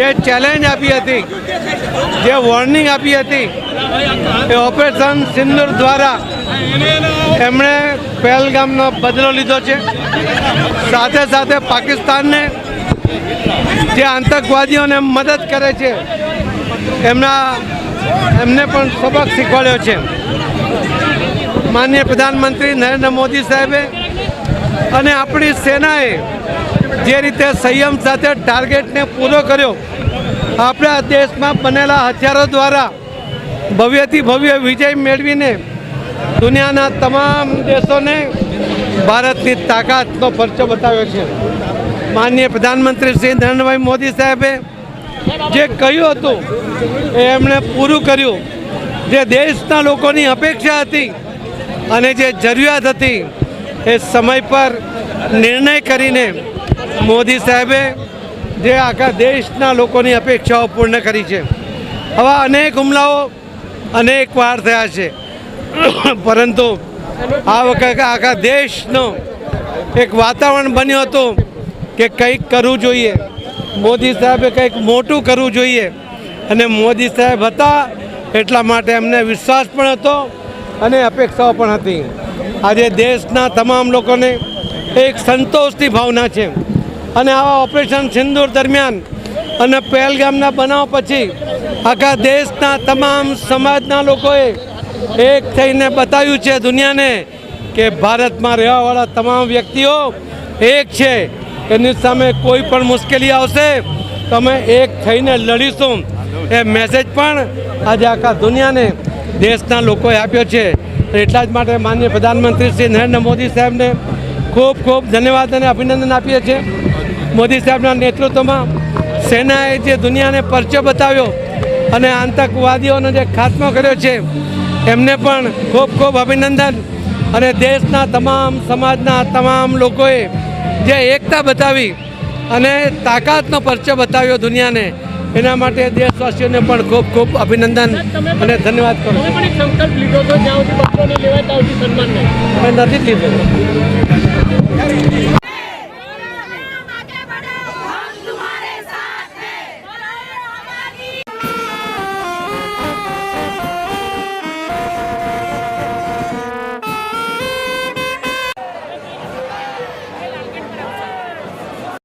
જે ચેલેન્જ આપી હતી, જે વોર્નિંગ આપી હતી, એ ઓપરેશન સિંદૂર દ્વારા એમણે પહેલગામનો બદલો લીધો છે. સાથે સાથે પાકિસ્તાનને જે આતંકવાદીઓને મદદ કરે છે, એમના એમને પણ સબક શીખવાડ્યો છે. માનનીય પ્રધાનમંત્રી નરેન્દ્ર મોદી સાહેબે અને આપણી સેનાએ જે રીતે સંયમ સાથે ટાર્ગેટને પૂરો કર્યો, આપણા દેશમાં બનેલા હથિયારો દ્વારા ભવ્યથી ભવ્ય વિજય મેળવીને દુનિયાના તમામ દેશોને ભારતની તાકાતનો પરચો બતાવ્યો છે. માનનીય પ્રધાનમંત્રી શ્રી નરેન્દ્રભાઈ મોદી સાહેબે જે કહ્યું હતું, એ એમણે પૂરું કર્યું. જે દેશના લોકોની અપેક્ષા હતી અને જે જરૂરિયાત હતી એ સમય પર નિર્ણય કરીને મોદી સાહેબે જે આખા દેશના લોકોની અપેક્ષાઓ પૂર્ણ કરી છે. આવા અનેક હુમલાઓ અનેક વાર થયા છે. પરંતુ આ વખતે આખા દેશનો એક વાતાવરણ બન્યું હતું કે કંઈક કરવું જોઈએ. મોદી સાહેબે કંઈક મોટું કરવું જોઈએ. અને મોદી સાહેબ હતા એટલા માટે એમને વિશ્વાસ પણ હતો અને અપેક્ષાઓ પણ હતી. આજે દેશના તમામ લોકોને એક સંતોષની ભાવના છે. અને આવા ઓપરેશન સિંદૂર દરમિયાન અને પહેલગામના બનાવ પછી આખા દેશના તમામ સમાજના લોકોએ એક થઈને બતાવ્યું છે દુનિયાને કે ભારતમાં રહેવાવાળા તમામ વ્યક્તિઓ એક છે. એની સામે કોઈ પણ મુશ્કેલી આવશે તો અમે એક થઈને લડીશું. એ મેસેજ પણ આજે આખા દુનિયાને દેશના લોકોએ આપ્યો છે. એટલા જ માટે માનનીય પ્રધાનમંત્રી શ્રી નરેન્દ્ર મોદી સાહેબને ખૂબ ખૂબ ધન્યવાદ અને અભિનંદન આપીએ છીએ. મોદી સાહેબના નેતૃત્વમાં સેનાએ જે દુનિયાને પરચો બતાવ્યો અને આતંકવાદીઓનો જે ખાત્મો કર્યો છે, એમને પણ ખૂબ ખૂબ અભિનંદન. અને દેશના તમામ સમાજના તમામ લોકોએ જે એકતા બતાવી અને તાકાતનો પરચો બતાવ્યો દુનિયાને એના માટે દેશવાસીઓને પણ ખૂબ ખૂબ અભિનંદન અને ધન્યવાદ કરું સંકલ્પ લીધો હતો જ્યાં સુધી બપોર લેવાય ત્યાં સુધી સન્માન નથી લીધું.